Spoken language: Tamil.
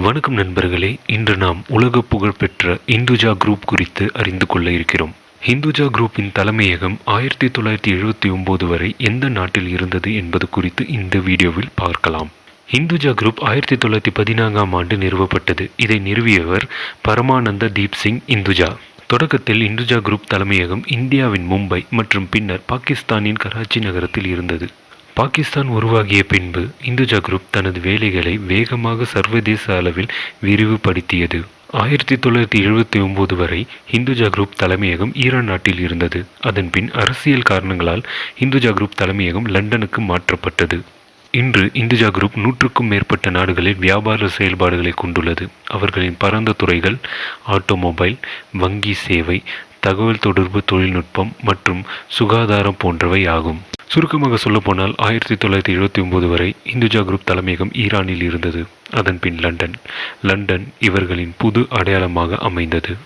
வணக்கம் நண்பர்களே இன்று நாம் உலக புகழ்பெற்ற இந்துஜா குரூப் குறித்து அறிந்து கொள்ள இருக்கிறோம். ஹிந்துஜா குரூப்பின் தலைமையகம் ஆயிரத்தி தொள்ளாயிரத்தி எழுபத்தி ஒன்பது வரை எந்த நாட்டில் இருந்தது என்பது குறித்து இந்த வீடியோவில் பார்க்கலாம். ஹிந்துஜா குரூப் ஆயிரத்தி தொள்ளாயிரத்தி பதினான்காம் ஆண்டு நிறுவப்பட்டது. இதை நிறுவியவர் பரமானந்த தீப் சிங் இந்துஜா. தொடக்கத்தில் இந்துஜா குரூப் தலைமையகம் இந்தியாவின் மும்பை மற்றும் பின்னர் பாகிஸ்தானின் கராச்சி நகரத்தில் இருந்தது. பாகிஸ்தான் உருவாகிய பின்பு இந்துஜா குரூப் தனது வேலைகளை வேகமாக சர்வதேச அளவில் விரிவுபடுத்தியது. ஆயிரத்தி தொள்ளாயிரத்தி எழுபத்தி ஒன்பது வரை இந்துஜா குரூப் தலைமையகம் ஈரான் நாட்டில் இருந்தது. அதன்பின் அரசியல் காரணங்களால் இந்துஜா குரூப் தலைமையகம் லண்டனுக்கு மாற்றப்பட்டது. இன்று இந்துஜா குரூப் நூற்றுக்கும் மேற்பட்ட நாடுகளில் வியாபார செயல்பாடுகளை கொண்டுள்ளது. அவர்களின் பரந்த துறைகள் ஆட்டோமொபைல் வங்கி சேவை தகவல் தொடர்பு தொழில்நுட்பம் மற்றும் சுகாதாரம் போன்றவை ஆகும். சுருக்கமாக சொல்லப்போனால் ஆயிரத்தி தொள்ளாயிரத்தி எழுபத்தி ஒன்பது வரை இந்துஜா குரூப் தலைமையகம் ஈரானில் இருந்தது. அதன் பின் லண்டன். லண்டன் இவர்களின் புது அடையாளமாக அமைந்தது.